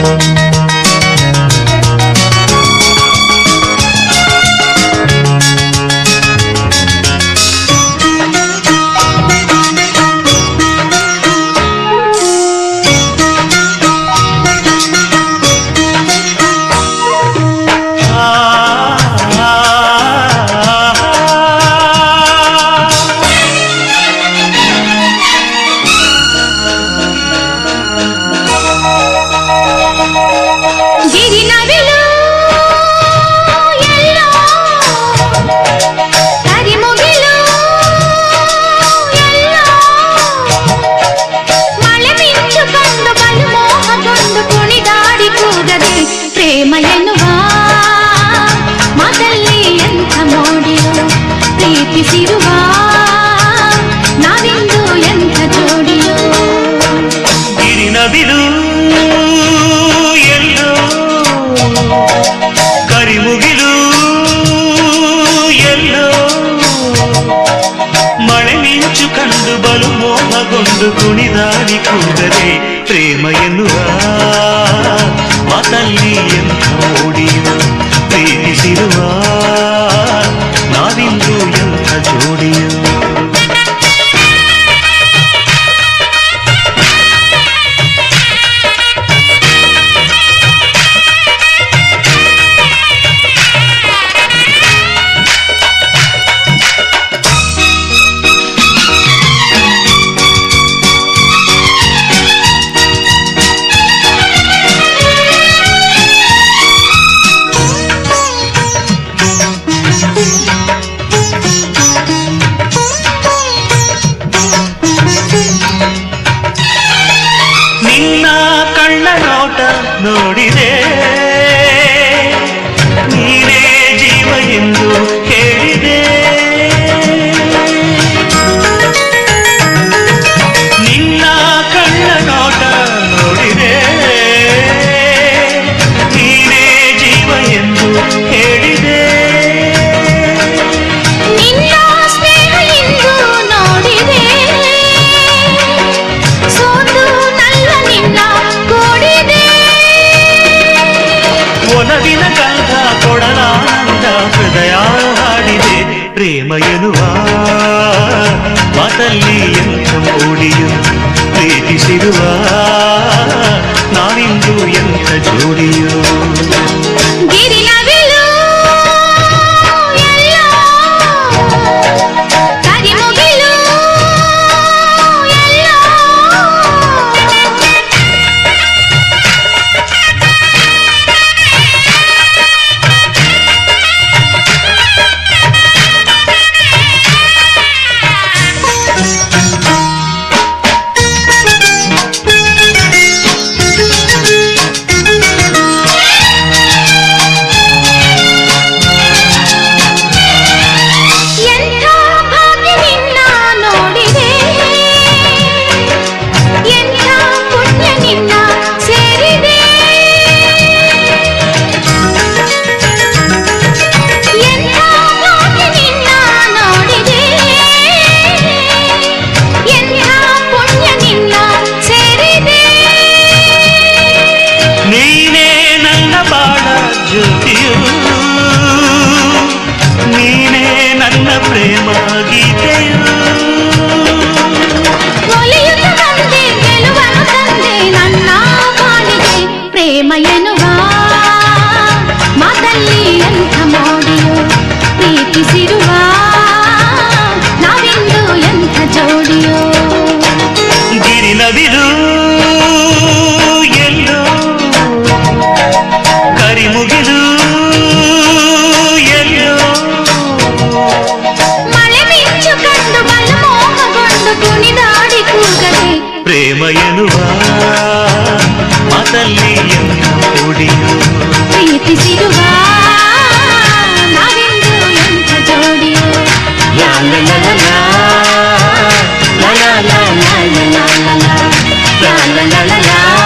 Música గిరినదిలు yellow కరిముగిలు yellow ಮಳೆ ಮಿಂಚು ಕಂಡು ಬಲು ಮೋಹಗೊಂಡು ಕುಣಿದಾಡಿ ಕೂಗದೆ ಪ್ರೇಮ ಎನ್ನುವ ಮಾತಲ್ಲಿ ಎಂಥ ಓಡಿಯು ಪ್ರೀತಿಸಿರುವ ನಿನ್ನ ಕಣ್ಣ ನೋಟ ನೋಡಿದೆ. ನೀನೇ ಜೀವ ಎಂದು ಹಾಡಿದೆ ಪ್ರೇಮ ಎನ್ನುವ ಮಾತಲ್ಲಿ ಎಂಥ ಮೂಡಿಯು ಪ್ರೀತಿಸಿರುವ ನಾವಿಂದು ಎಂಥ ಜೋಡಿಯು ನೀನೇ ನನ್ನ ಪ್ರೇಮ ಗೀತೆಯು ಒಲಿಯುತ್ತ ಬಂದೆ ಗೆಲುವನ್ನು ತಂದೆ ನನ್ನ ಬಾಳಿಗೆ ಪ್ರೇಮ ಎನ್ನುವ ಮಾತಲ್ಲಿ ಎಂಥ ಮೋಡಿಯೋ ಪ್ರೀತಿಸಿರುವ ನಾವಿಂದು ಎಂಥ ಜೋಡಿಯೋ ಗಿರಿನವಿಲು ప్రేమయనువా మా తల్లి ఎన్నోడి ప్రీతి సిరువా la la la la